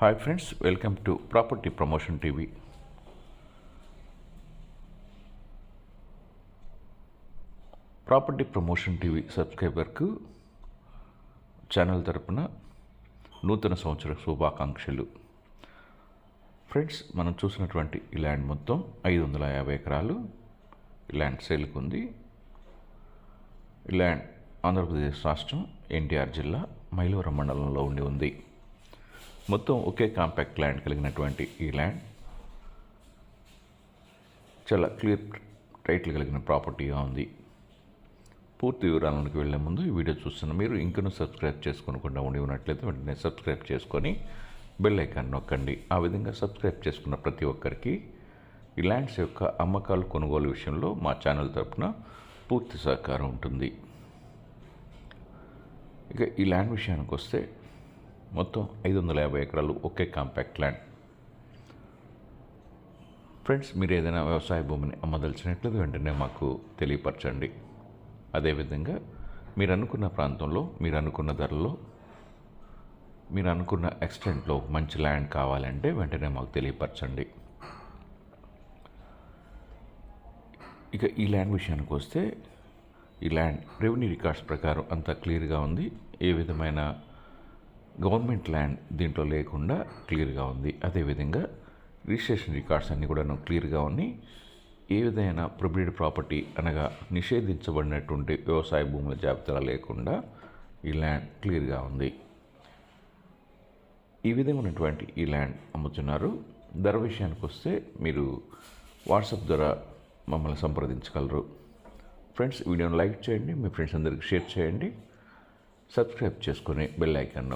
Hi friends welcome to property promotion TV property promotion TV సబ్స్క్రైబర్కు channel తరపున నూతన సంవత్సర శుభాకాంక్షలు. ఫ్రెండ్స్ మనం చూసినటువంటి ఈ ల్యాండ్ మొత్తం ఐదు వందల యాభై ఎకరాలు. ఈ ల్యాండ్ సేల్కు ఉంది. ఈ ల్యాండ్ ఆంధ్రప్రదేశ్ రాష్ట్రం ఎన్టీఆర్ జిల్లా మైలవరం మండలంలో ఉండి ఉంది. మొత్తం ఒకే కాంపాక్ట్ ల్యాండ్ కలిగినటువంటి ఈ ల్యాండ్ చాలా క్లియర్ టైటిల్ కలిగిన ప్రాపర్టీగా ఉంది. పూర్తి వివరాలకు వెళ్ళే ముందు ఈ వీడియో చూస్తున్న మీరు ఇంకనూ సబ్స్క్రైబ్ చేసుకోకుండా ఉండి ఉన్నట్లయితే వెంటనే సబ్స్క్రైబ్ చేసుకొని బెల్ ఐకాన్ నొక్కండి. ఆ విధంగా సబ్స్క్రైబ్ చేసుకున్న ప్రతి ఒక్కరికి ఈ ల్యాండ్స్ యొక్క అమ్మకాలు కొనుగోలు విషయంలో మా ఛానల్ తరపున పూర్తి సహకారం ఉంటుంది. ఇక ఈ ల్యాండ్ విషయానికి వస్తే మొత్తం ఐదు వందల యాభై ఎకరాలు ఒకే కాంపాక్ట్ ల్యాండ్. ఫ్రెండ్స్ మీరు ఏదైనా వ్యవసాయ భూమిని అమ్మదలిచినట్లయితే వెంటనే మాకు తెలియపరచండి. అదేవిధంగా మీరు అనుకున్న ప్రాంతంలో మీరు అనుకున్న ధరలో మీరు అనుకున్న ఎక్స్టెంట్లో మంచి ల్యాండ్ కావాలంటే వెంటనే మాకు తెలియపరచండి. ఇక ఈ ల్యాండ్ విషయానికి వస్తే ఈ ల్యాండ్ రెవెన్యూ రికార్డ్స్ ప్రకారం అంతా క్లియర్గా ఉంది. ఏ విధమైన గవర్నమెంట్ ల్యాండ్ దీంట్లో లేకుండా క్లియర్గా ఉంది. అదేవిధంగా రిజిస్ట్రేషన్ రికార్డ్స్ అన్నీ కూడా క్లియర్గా ఉన్నాయి. ఏ విధమైన ప్రొబిడెడ్ ప్రాపర్టీ అనగా నిషేధించబడినటువంటి వ్యవసాయ భూముల జాబితాలో లేకుండా ఈ ల్యాండ్ క్లియర్గా ఉంది. ఈ విధంగా ఉన్నటువంటి ఈ ల్యాండ్ అమ్ముతున్నారు. ధర విషయానికి వస్తే మీరు వాట్సాప్ ద్వారా మమ్మల్ని సంప్రదించగలరు. ఫ్రెండ్స్ వీడియోని లైక్ చేయండి మీ ఫ్రెండ్స్ అందరికి షేర్ చేయండి. సబ్స్క్రైబ్ చేసుకొని బెల్ ఐకాన్